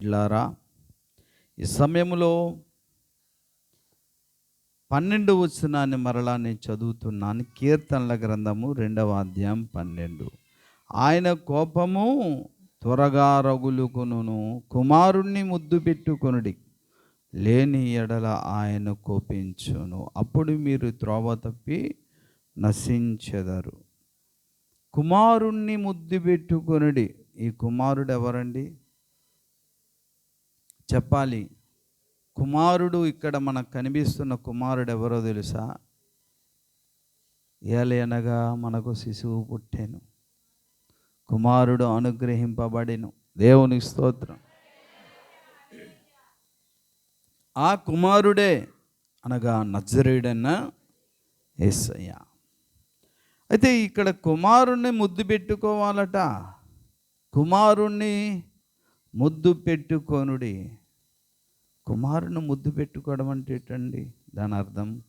ఇలారా ఈ సమయంలో పన్నెండు వచనాన్ని మరలా నేను చదువుతున్నాను. కీర్తనల గ్రంథము రెండవ అధ్యాయం పన్నెండు. ఆయన కోపము త్వరగా రగులుకును కుమారుణ్ణి ముద్దు పెట్టుకొనుడి. లేని ఎడల ఆయన కోపించును అప్పుడు మీరు త్రోవ తప్పి నశించెదరు. కుమారుణ్ణి ముద్దు పెట్టుకొనుడి. ఈ కుమారుడు ఎవరండి? చెప్పాలి. కుమారుడు ఇక్కడ మనకు కనిపిస్తున్న కుమారుడు ఎవరో తెలుసా? ఏలయనగా మనకు శిశువు పుట్టాను. కుమారుడు అనుగ్రహింపబడిను. దేవునికి స్తోత్రం. ఆ కుమారుడే అనగా నజరేడన్న యేసయ్య అయితే ఇక్కడ కుమారుణ్ణి ముద్దు పెట్టుకోవాలట. కుమారుణ్ణి ముద్దు పెట్టుకోనుడి. కుమారుని ముద్దు పెట్టుకోవడం అంటే ఏంటండి? దాని అర్థం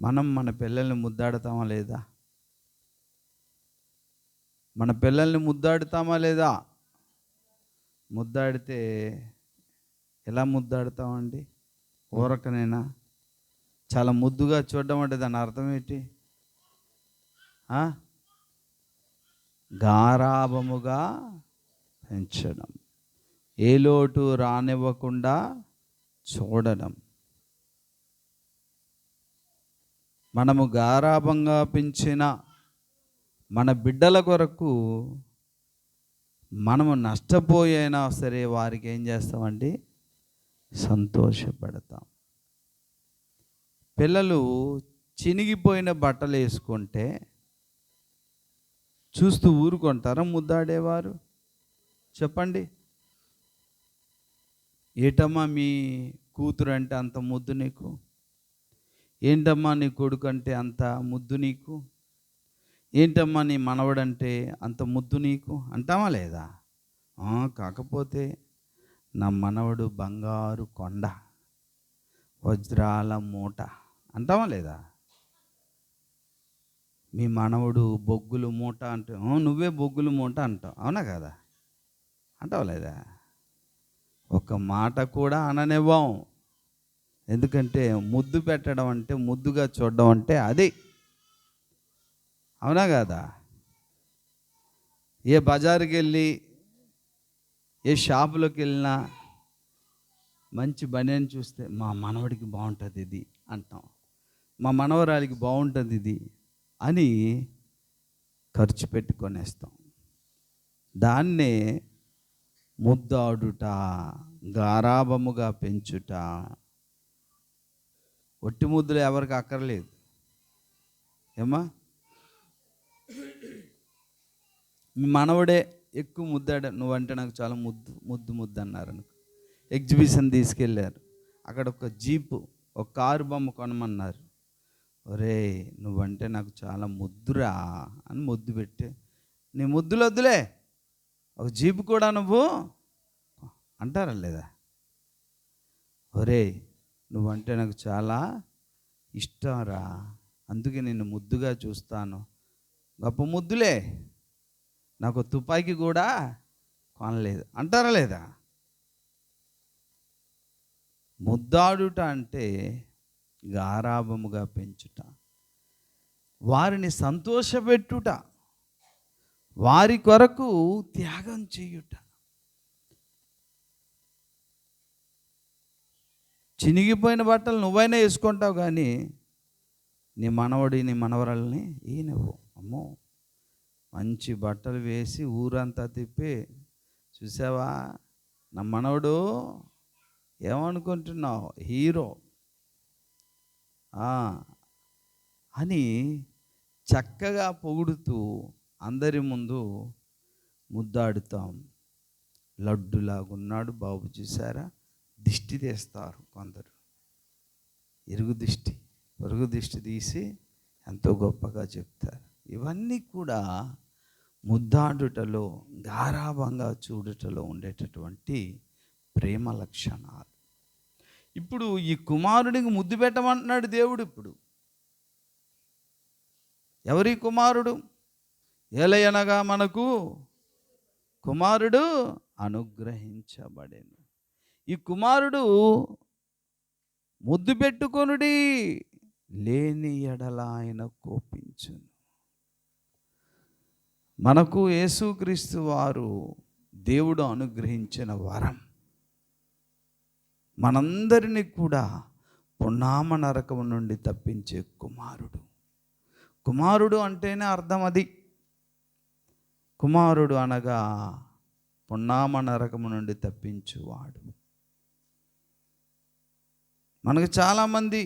మనం మన పిల్లల్ని ముద్దాడతామా లేదా? మన పిల్లల్ని ముద్దాడుతామా లేదా? ముద్దాడితే ఎలా ముద్దాడుతామండి? ఊరకనైనా? చాలా ముద్దుగా చూడడం అంటే దాని అర్థం ఏంటి? గారాభముగా పెంచడం. ఏ లోటు రానివ్వకుండా చూడడం. మనము గారాభంగా పెంచిన మన బిడ్డల కొరకు మనము నష్టపోయినా సరే వారికి ఏం చేస్తామండి? సంతోషపడతాం. పిల్లలు చినిగిపోయిన బట్టలు వేసుకుంటే చూస్తూ ఊరుకుంటారా ముద్దాడేవారు? చెప్పండి. ఏటమ్మా మీ కూతురు అంటే అంత ముద్దు నీకు? ఏంటమ్మా నీ కొడుకు అంటే అంత ముద్దు నీకు? ఏంటమ్మా నీ మనవడంటే అంత ముద్దు నీకు? అంటామా లేదా? కాకపోతే నా మనవడు బంగారు కొండ వజ్రాల మూట అంటామా లేదా? మీ మనవడు బొగ్గులు మూట అంటే నువ్వే బొగ్గులు మూట అంటావు. అవునా కదా? అంటావు లేదా? ఒక మాట కూడా అననివ్వం. ఎందుకంటే ముద్దు పెట్టడం అంటే ముద్దుగా చూడడం అంటే అది. అవునా కదా? ఏ బజారుకి వెళ్ళి ఏ షాపులోకి వెళ్ళినా మంచి బనియన్ చూస్తే మా మనవడికి బాగుంటుంది ఇది అంటాం. మా మనవరాలికి బాగుంటుంది ఇది అని ఖర్చు పెట్టుకొనేస్తాం. దాన్నే ముద్దాడుట గారాభముగా పెంచుట. ఒట్టి ముద్దులు ఎవరికి అక్కర్లేదు. ఏమ్మా? మీ మనవడే ఎక్కువ ముద్దాడ నువ్వంటే నాకు చాలా ముద్దు ముద్దు ముద్దు అన్నారు అనుకో. ఎగ్జిబిషన్ తీసుకెళ్ళారు. అక్కడ ఒక జీపు ఒక కారు బొమ్మ కొనమన్నారు. ఒరే నువ్వంటే నాకు చాలా ముద్దురా అని ముద్దు పెట్టి నీ ముద్దులొద్దులే. ఒక జీపు కూడా నువ్వు అంటారా లేదా? ఒరే నువ్వంటే నాకు చాలా ఇష్టంరా అందుకే నిన్ను ముద్దుగా చూస్తాను. గొప్ప ముద్దులే. నాకు తుపాకీ కూడా కొనలేదు. అంటారా లేదా? ముద్దాడుట అంటే గారాభముగా పెంచుట. వారిని సంతోషపెట్టుట. వారి కొరకు త్యాగం చేయుట. చినిగిపోయిన బట్టలు నువ్వైనా వేసుకుంటావు కానీ నీ మనవడి నీ మనవరాలని ఈ నువ్వు అమ్మో! మంచి బట్టలు వేసి ఊరంతా తిప్పి చూసావా? నా మనవడు ఏమనుకుంటున్నావు? హీరో. అని చక్కగా పొగుడుతూ అందరి ముందు ముద్దాడుతాం. లడ్డులాగున్నాడు బాబు చూసారా దిష్టి తీస్తారు కొందరు. ఇరుగు దిష్టి పొరుగు దిష్టి తీసి ఎంతో గొప్పగా చెప్తారు. ఇవన్నీ కూడా ముద్దాడుటలో గారాభంగా చూడుటలో ఉండేటటువంటి ప్రేమ లక్షణాలు. ఇప్పుడు ఈ కుమారుడికి ముద్దు పెట్టమంటున్నాడు దేవుడు ఇప్పుడు. ఎవరి కుమారుడు? ఏలయనగా మనకు కుమారుడు అనుగ్రహించబడేను. ఈ కుమారుడు ముద్దు పెట్టుకొనుడి లేని ఎడల ఆయన కోపించును. మనకు యేసుక్రీస్తు వారు దేవుడు అనుగ్రహించిన వరం. మనందరినీ కూడా పున్నామ నరకం నుండి తప్పించే కుమారుడు. కుమారుడు అంటేనే అర్థం అది కుమారుడు అనగా పున్నామ నరకము నుండి తప్పించువాడు. మనకు చాలామంది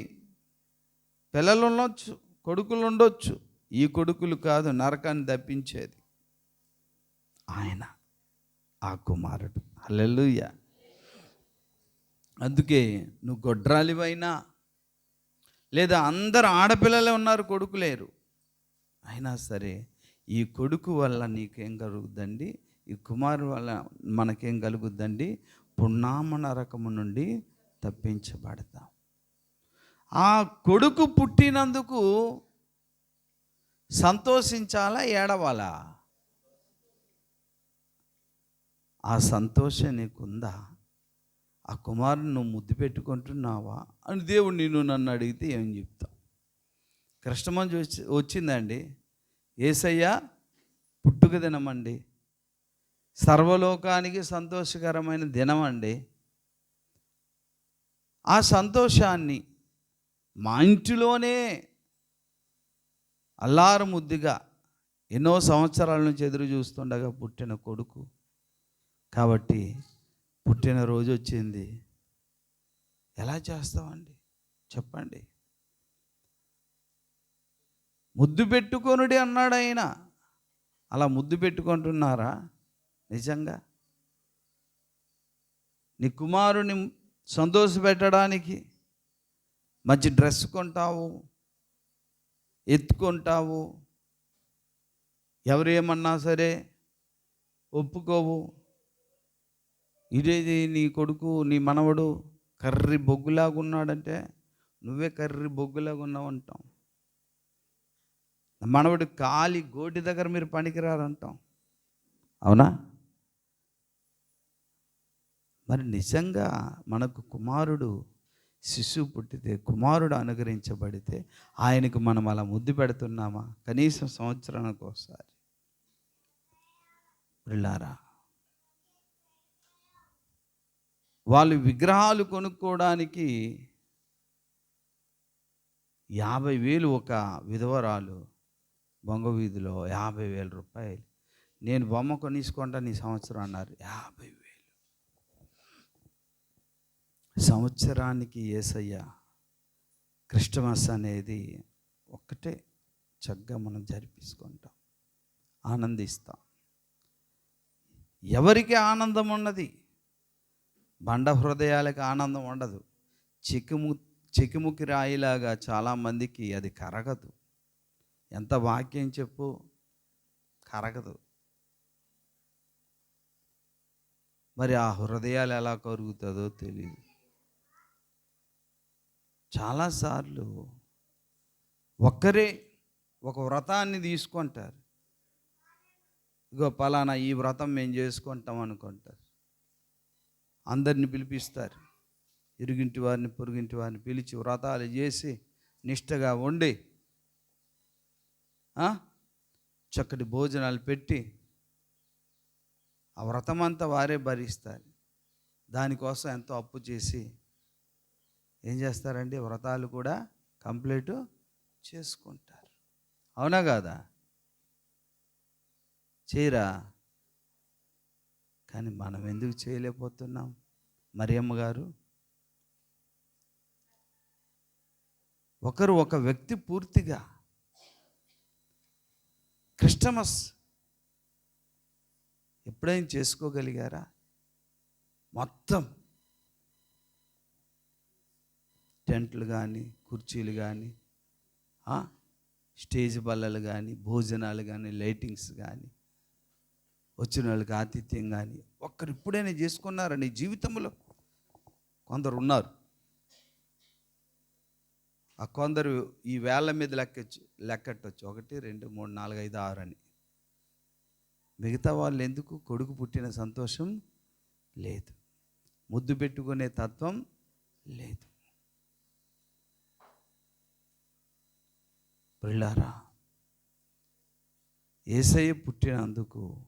పిల్లలు ఉండొచ్చు కొడుకులు ఉండొచ్చు ఈ కొడుకులు కాదు నరకాన్ని తప్పించేది ఆయన ఆ కుమారుడు. హల్లెలూయ. అందుకే నువ్వు గొడ్రాలివైనా లేదా అందరు ఆడపిల్లలే ఉన్నారు కొడుకు లేరు అయినా సరే ఈ కొడుకు వల్ల నీకేం కలుగుద్దండి? ఈ కుమారు వల్ల మనకేం కలుగుద్దండి? పున్నామ నరకము నుండి తప్పించబడతాం. ఆ కొడుకు పుట్టినందుకు సంతోషించాలా? ఏడవాలా? ఆ సంతోషం నీకుందా? ఆ కుమారుని నువ్వు ముద్దు పెట్టుకుంటున్నావా? అని దేవుడు నిన్ను నన్ను అడిగితే ఏం చెప్తావు? కృష్ణమని వచ్చి వచ్చిందండి. ఏసయ్య పుట్టుక దినమండి. సర్వలోకానికి సంతోషకరమైన దినం అండి ఆ సంతోషాన్ని మా ఇంటిలోనే అల్లారు ముద్దుగా ఎన్నో సంవత్సరాల నుంచి ఎదురు చూస్తుండగా పుట్టిన కొడుకు. కాబట్టి పుట్టిన రోజు వచ్చింది. ఎలా చేస్తామండి? చెప్పండి. ముద్దు పెట్టుకొనుడి అన్నాడు ఆయన. అలా ముద్దు పెట్టుకుంటున్నారా? నిజంగా? నీ కుమారుని సంతోషపెట్టడానికి మంచి డ్రెస్ కొంటావు ఎత్తుకుంటావు ఎవరు ఏమన్నా సరే ఒప్పుకోవు. ఇదేది నీ కొడుకు నీ మనవడు కర్రి బొగ్గులాగా ఉన్నాడంటే నువ్వే కర్రి బొగ్గులాగా ఉన్నావు అంటాం మనవడు కాలి గోటి దగ్గర మీరు పనికిరారంటాం. అవునా? మరి నిజంగా మనకు కుమారుడు శిశువు పుట్టితే కుమారుడు అనుగ్రహించబడితే ఆయనకు మనం అలా ముద్దు పెడుతున్నామా? కనీసం సంవత్సరానికి ఒకసారి. వెళ్ళారా వాళ్ళు విగ్రహాలు కొనుక్కోవడానికి యాభై వేలు ఒక విధవరాలు బొంగ వీధిలో యాభై వేల రూపాయలు. నేను బొమ్మ కొనిసుకుంటా నీ సంవత్సరం అన్నారు. యాభై వేలు. సంవత్సరానికి ఏసయ్య క్రిస్టమస్ అనేది ఒక్కటే చక్కగా మనం జరిపించుకుంటాం. ఆనందిస్తాం. ఎవరికి ఆనందం ఉన్నది? బండ హృదయాలకు ఆనందం ఉండదు. చిక్కుము చిక్కుముకి రాయిలాగా చాలామందికి అది కరగదు. ఎంత వాక్యం చెప్పు కరగదు. మరి ఆ హృదయాలు ఎలా కరుగుతుందో తెలియదు చాలాసార్లు ఒక్కరే ఒక వ్రతాన్ని తీసుకుంటారు. ఇగో పలానా ఈ వ్రతం మేము చేసుకుంటాం అనుకుంటారు. అందరిని పిలిపిస్తారు. ఇరుగింటి వారిని పొరుగింటి వారిని పిలిచి వ్రతాలు చేసి నిష్టగా ఉండి చక్కటి భోజనాలు పెట్టి ఆ వ్రతం అంతా వారే భరిస్తారు. దానికోసం ఎంతో అప్పు చేసి ఏం చేస్తారండి? వ్రతాలు కూడా కంప్లీట్ చేసుకుంటారు. అవునా కాదా? చేయరా కానీ మనం ఎందుకు చేయలేకపోతున్నాం? మరియమ్మ గారు? ఒకరు ఒక వ్యక్తి పూర్తిగా క్రిస్టమస్ ఎప్పుడైనా చేసుకోగలిగారా? మొత్తం టెంట్లు కానీ కుర్చీలు కానీ స్టేజ్ బల్లలు కానీ భోజనాలు కానీ లైటింగ్స్ కానీ వచ్చిన వాళ్ళకి ఆతిథ్యం కానీ ఒక్కరు ఇప్పుడైనా చేసుకున్నారా నీ జీవితంలో? కొందరు ఉన్నారు. ఆ కొందరు ఈ వేళ్ళ మీద లెక్కచ్చు లెక్కట్టచ్చు. ఒకటి రెండు మూడు నాలుగు ఐదు ఆరు అని. మిగతా వాళ్ళు ఎందుకు? కొడుకు పుట్టిన సంతోషం లేదు. ముద్దు పెట్టుకునే తత్వం లేదు. పిల్లారా ఏసయ్య పుట్టినందుకు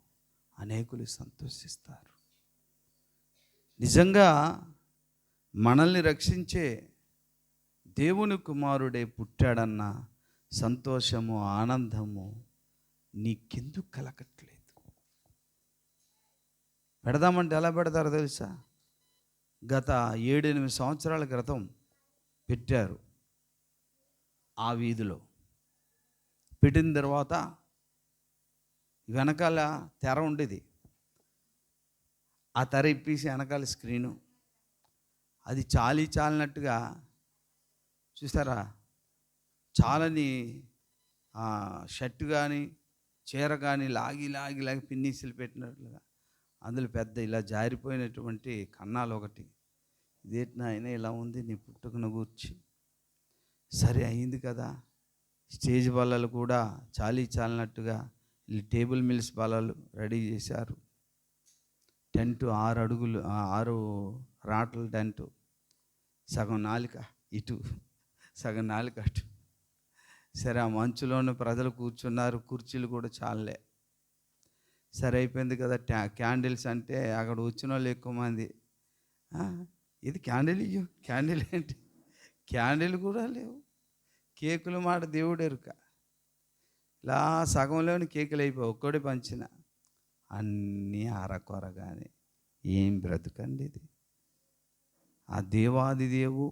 అనేకులు సంతోషిస్తారు. నిజంగా మనల్ని రక్షించే దేవుని కుమారుడే పుట్టాడన్న సంతోషము ఆనందము నీకెందుకు కలగట్లేదు పెడదామంటే ఎలా పెడతారో తెలుసా? గత ఏడెనిమిది సంవత్సరాల క్రితం పెట్టారు ఆ వీధిలో. పెట్టిన తర్వాత వెనకాల తెర ఉండేది. ఆ తెర ఇప్పేసి వెనకాల స్క్రీను. అది చాలి చాలినట్టుగా చూసారా? చాలని ఆ, షర్ట్ కానీ చీర కానీ లాగి లాగి లాగి పిన్నీసులు పెట్టినట్లుగా. అందులో పెద్ద ఇలా జారిపోయినటువంటి కన్నాలు ఒకటి. ఇదేటి నాయన ఇలా ఉంది నీ పుట్టుకున గూర్చి. సరే అయింది కదా. స్టేజ్ బల్లలు కూడా చాలీ చాలినట్టుగా టేబుల్ మిల్స్ బల్లలు రెడీ చేశారు. టెంట్ ఆరు అడుగులు ఆరు రాట్ల టెంట్. సగం నాలిక ఇటు. సగం నాలిక సరే ఆ మంచులోనే ప్రజలు కూర్చున్నారు కుర్చీలు కూడా చాలే సరే అయిపోయింది కదా ట్యా క్యాండిల్స్ అంటే అక్కడ వచ్చిన వాళ్ళు ఎక్కువ మంది. ఇది క్యాండిల్ ఇయ్యు క్యాండిల్ ఏంటి? క్యాండిల్ కూడా లేవు. కేకులు మాట దేవుడు ఎరుక. ఇలా సగంలోని కేకులు అయిపోయి ఒక్కడే పంచిన. అన్నీ అరకొరగానే ఏం బ్రతుకండి ఇది? ఆ దేవాది దేవు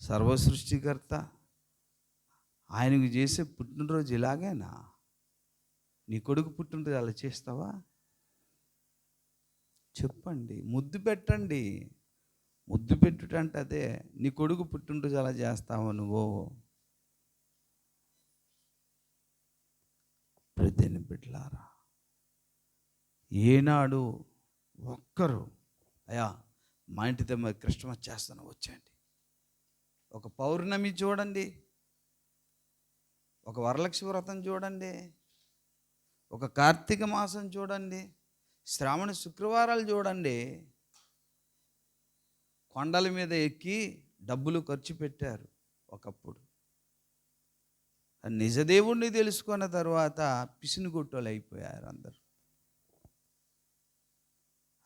సర్వసృష్టికర్త. ఆయనకు చేసే పుట్టినరోజు ఇలాగేనా? నీ కొడుకు పుట్టినరోజు అలా చేస్తావా? చెప్పండి ముద్దు పెట్టండి. ముద్దు పెట్టుట అంటే అదే నీ కొడుకు పుట్టినరోజు అలా చేస్తావా నువ్వు? ప్రతిని బిడ్డలారా ఏనాడు ఒక్కరు అయ్యా మా ఇంటితో మరి క్రిస్టమస్ చేస్తాను వచ్చేయండి. ఒక పౌర్ణమి చూడండి. ఒక వరలక్ష్మి వ్రతం చూడండి. ఒక కార్తీక మాసం చూడండి. శ్రావణ శుక్రవారాలు చూడండి. కొండల మీద ఎక్కి డబ్బులు ఖర్చు పెట్టారు ఒకప్పుడు. నిజదేవుణ్ణి తెలుసుకున్న తర్వాత పిసినుగొట్టోలు అయిపోయారు అందరు.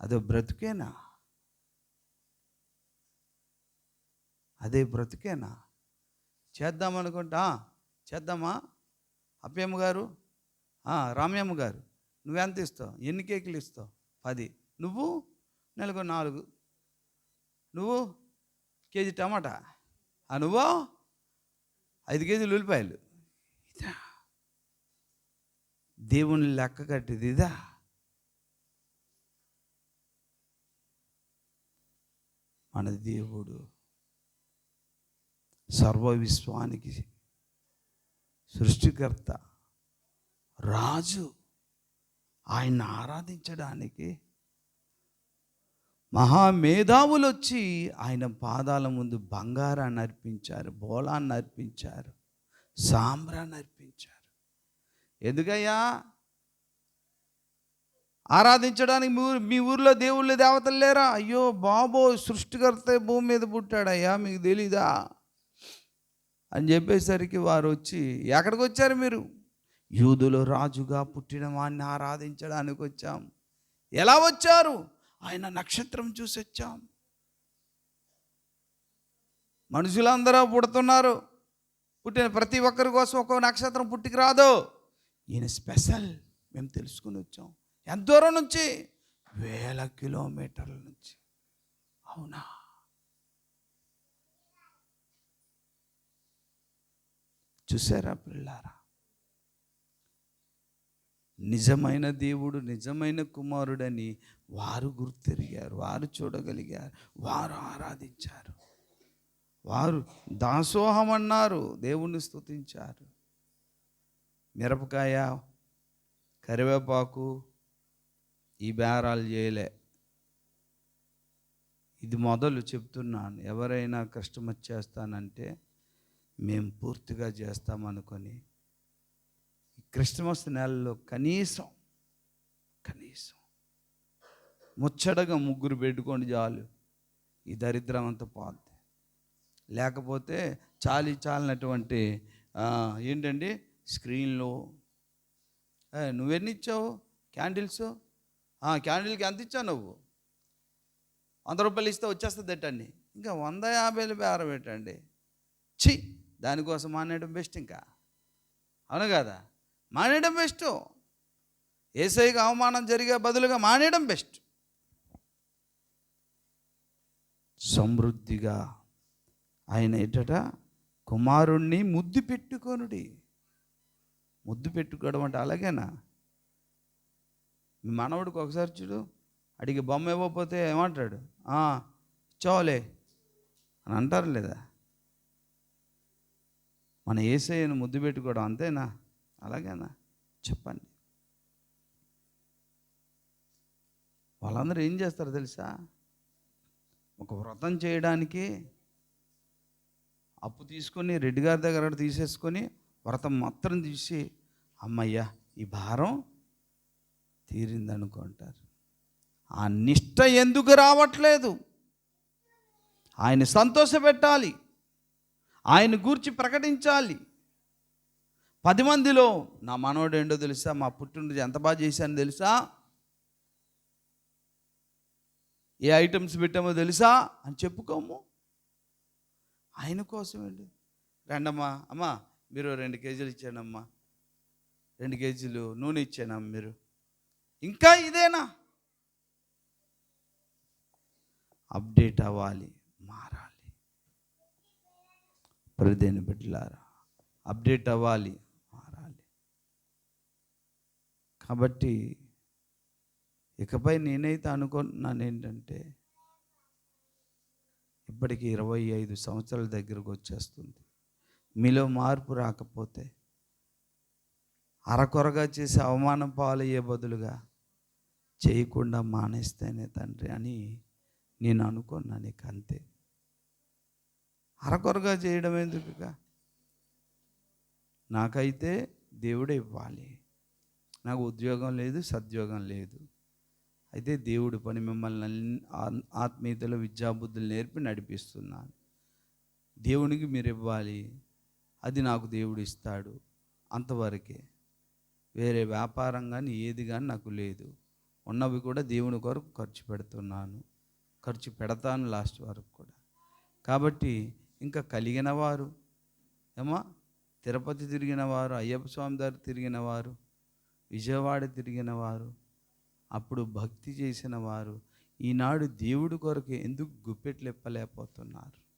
అదో బ్రతుకేనా? అదే బ్రతుకేనా? చేద్దామనుకుంటా. చేద్దామా? అప్పయమ్మ గారు? రామ్యమ్మ రామయ్యమ్మ గారు నువ్వెంత ఇస్తావు? ఎన్ని కేకులు ఇస్తావు? పది. నువ్వు? నెలకు నాలుగు. నువ్వు? కేజీ టమాటా. ఆ నువ్వు? ఐదు కేజీలు ఉల్లిపాయలు. ఇదా. దేవుని లెక్క కట్టేది ఇదా? మన దేవుడు. సర్వ విశ్వానికి సృష్టికర్త రాజు ఆయన ఆరాధించడానికి మహామేధావులు వచ్చి ఆయన పాదాల ముందు బంగారాన్ని అర్పించారు బోలాన్ని అర్పించారు సాంబ్రాన్ని అర్పించారు. ఎందుకయ్యా? ఆరాధించడానికి మీ ఊరు మీ ఊర్లో దేవుళ్ళు దేవతలు లేరా? అయ్యో బాబో సృష్టికర్త భూమి మీద పుట్టాడయ్యా మీకు తెలీదా? అని చెప్పేసరికి వారు వచ్చి ఎక్కడికి వచ్చారు మీరు? యూదులు రాజుగా పుట్టిన వాడిని ఆరాధించడానికి వచ్చాం ఎలా వచ్చారు? ఆయన నక్షత్రం చూసి వచ్చాం. మనుషులందరూ పుడుతున్నారు. పుట్టిన ప్రతి ఒక్కరి కోసం ఒక్కో నక్షత్రం పుట్టికి రాదు. ఈయన స్పెషల్. మేము తెలుసుకుని వచ్చాం. ఎంత దూరం నుంచి? వేల కిలోమీటర్ల నుంచి. అవునా? చూసారా పిల్లారా? నిజమైన దేవుడు నిజమైన కుమారుడని వారు గుర్తెరిగారు వారు చూడగలిగారు వారు ఆరాధించారు. వారు దాసోహం అన్నారు దేవుణ్ణి స్తుతించారు. మిరపకాయ కరివేపాకు ఈ బేరాలు చేయలే. ఇది మొదలు చెప్తున్నాను ఎవరైనా కస్టమర్ చేస్తానంటే మేము పూర్తిగా చేస్తామనుకొని క్రిస్మస్ నెలలో కనీసం కనీసం ముచ్చటగా ముగ్గురు పెట్టుకోండి చాలు. ఈ దరిద్రం అంతా పోద్ది. లేకపోతే చాలి చాలినటువంటి ఏంటండి? స్క్రీన్లో. నువ్వెన్ని ఇచ్చావు? క్యాండిల్స్? క్యాండిల్కి ఎంత ఇచ్చావు నువ్వు? వంద రూపాయలు ఇస్తే వచ్చేస్తుంది ఎట్టండి? ఇంకా వంద యాభైలు బేర పెట్టండి ఛీ! దానికోసం మానేయడం బెస్ట్ ఇంకా. అవును కదా? మానేయడం బెస్ట్. ఏసైకి అవమానం జరిగే బదులుగా మానేయడం బెస్ట్. సమృద్ధిగా ఆయన ఏంటట కుమారుణ్ణి ముద్దు పెట్టుకోనుడి. ముద్దు పెట్టుకోవడం అంటే అలాగేనా? మీ మనవడికి ఒకసారి చూడు. అడిగి బొమ్మ ఇవ్వకపోతే ఏమంటాడు? చోలే ఇచ్చావులే అని అంటారు లేదా? మన ఏసైను ముద్దు పెట్టుకోవడం అంతేనా? అలాగేనా? చెప్పండి. వాళ్ళందరూ ఏం చేస్తారు తెలుసా? ఒక వ్రతం చేయడానికి అప్పు తీసుకొని రెడ్డి గారి దగ్గర తీసేసుకొని వ్రతం మొత్తం తీసి అమ్మయ్యా ఈ భారం తీరిందనుకుంటారు ఆ నిష్ట ఎందుకు రావట్లేదు? ఆయన సంతోషపెట్టాలి. ఆయన గూర్చి ప్రకటించాలి. పది మందిలో నా మనవడు ఏంటో తెలుసా? మా పుట్టినరోజు ఎంత బాగా చేశాను తెలుసా? ఏ ఐటమ్స్ పెట్టామో తెలుసా? అని చెప్పుకోము. ఆయన కోసం వెళ్ళి రండమ్మా అమ్మా మీరు రెండు కేజీలు ఇచ్చానమ్మా రెండు కేజీలు నూనె ఇచ్చానమ్మా మీరు. ఇంకా ఇదేనా? అప్డేట్ అవ్వాలి మారాలి. ప్రదేని బిడ్డలారా. అప్డేట్ అవ్వాలి మారాలి. కాబట్టి ఇకపై నేనైతే అనుకుంటున్నాను ఏంటంటే ఇప్పటికి ఇరవై ఐదు సంవత్సరాల దగ్గరకు వచ్చేస్తుంది. మీలో మార్పు రాకపోతే అరకొరగా చేసి అవమానం పాలయ్యే బదులుగా చేయకుండా మానేస్తేనే తండ్రి అని నేను అనుకున్నాను ఇక అంతే. అరకొరగా చేయడం ఎందుకుగా? నాకైతే దేవుడే ఇవ్వాలి. నాకు ఉద్యోగం లేదు సద్యోగం లేదు. అయితే దేవుడు పని మిమ్మల్ని అన్ని ఆత్మీయతలో విద్యాబుద్ధులు నేర్పి నడిపిస్తున్నాను దేవునికి మీరు ఇవ్వాలి. అది నాకు దేవుడు ఇస్తాడు. అంతవరకే. వేరే వ్యాపారం కానీ ఏది కానీ నాకు లేదు. ఉన్నవి కూడా దేవుని కొరకు ఖర్చు పెడుతున్నాను. ఖర్చు పెడతాను లాస్ట్ వరకు కూడా. కాబట్టి ఇంకా కలిగిన వారు ఏమా? తిరుపతి తిరిగిన వారు అయ్యప్ప స్వామి దగ్గర తిరిగిన వారు విజయవాడ తిరిగిన వారు అప్పుడు భక్తి చేసిన వారు ఈనాడు దేవుడి కొరకు ఎందుకు గుప్పెట్లు ఎప్పలేకపోతున్నారు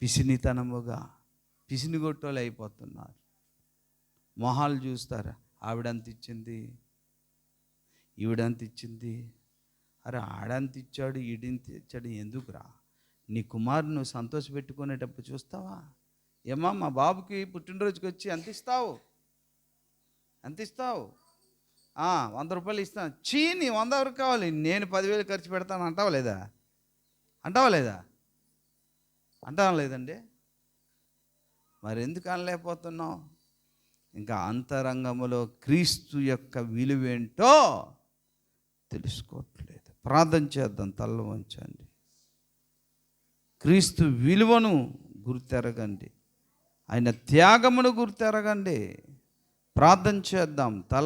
పిసినితనముగా పిసినిగొట్టోలు అయిపోతున్నారు. మొహాలు చూస్తారా? ఆవిడంత ఇచ్చింది ఈవిడంత ఇచ్చింది అరే ఆడంత ఇచ్చాడు ఈడింత ఇచ్చాడు ఎందుకురా? నీ కుమారుని నువ్వు సంతోష పెట్టుకునేటప్పుడు చూస్తావా? ఏమా మా బాబుకి పుట్టినరోజుకి వచ్చి ఎంత ఇస్తావు? ఎంత ఇస్తావు? వంద రూపాయలు ఇస్తాను. చీని వంద వరకు కావాలి? నేను పదివేలు ఖర్చు పెడతాను అంటావా లేదా? అంటావా లేదా? అంటావా లేదండి? మరి ఎందుకు అనలేకపోతున్నావు? ఇంకా అంతరంగంలో క్రీస్తు యొక్క విలువేంటో తెలుసుకోవట్లేదు. ప్రార్థన చేద్దాం తల్ల వంచండి. క్రీస్తు విలువను గుర్తెరగండి. ఆయన త్యాగమును గుర్తెరగండి. ప్రార్థన చేద్దాం తల